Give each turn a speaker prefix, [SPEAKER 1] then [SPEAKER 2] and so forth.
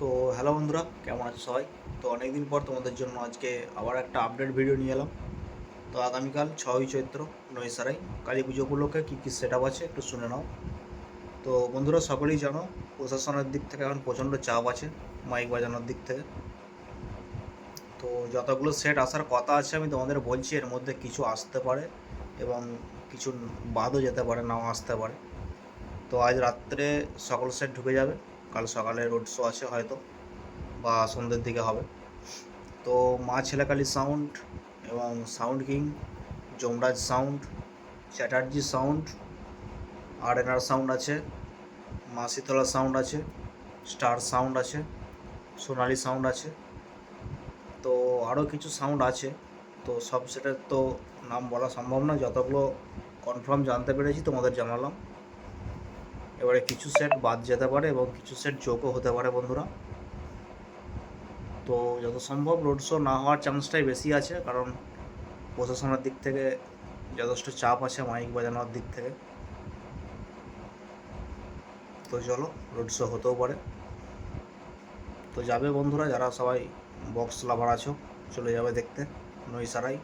[SPEAKER 1] তো হ্যালো বন্ধুরা, কেমন আছো সবাই? তো অনেকদিন পর তোমাদের জন্য আজকে আবার একটা আপডেট ভিডিও নিয়ে এলাম। তো আগামীকাল ছয়ই চৈত্র নৈসারাই কালী পুজো উপলক্ষে কী কী সেট আপ আছে একটু শুনে নাও। তো বন্ধুরা, সকলেই জানো, প্রশাসনের দিক থেকে এখন প্রচণ্ড চাপ আছে মাইক বাজানোর দিক থেকে। তো যতগুলো সেট আসার কথা আছে আমি তোমাদের বলছি, এর মধ্যে কিছু আসতে পারে এবং কিছু বাদও যেতে পারে, নাও আসতে পারে। তো আজ রাত্রে সকল সেট ঢুকে যাবে। কাল সকালে রোড শো আছে হয়তো, বা সন্ধ্যের দিকে হবে। তো মা ছেলেকালী সাউন্ড এবং sound king Yamraj sound Chatterjee sound আর এনআর সাউন্ড আছে, মা শীতলা সাউন্ড আছে স্টার সাউন্ড আছে, সোনালি সাউন্ড আছে। তো আরও কিছু সাউন্ড আছে, তো সব সেটার তো নাম বলা সম্ভব না যতগুলো কনফার্ম জানতে পেরেছি তোমাদের জানালাম। এবারে কিছু সেট বাদ যেতে পারে এবং কিছু সেট যোগও হতে পারে, বন্ধুরা। তো যত সম্ভব রোড শো না হওয়ার চান্সটাই বেশি আছে, কারণ প্রশাসনের দিক থেকে যথেষ্ট চাপ আছে মাইক বাজানোর দিক থেকে। তো চলো রোড শো হতেও পারে। তো যাবে বন্ধুরা, যারা সবাই বক্স লাভার আছো, চলে যাবে দেখতে নৈসারাই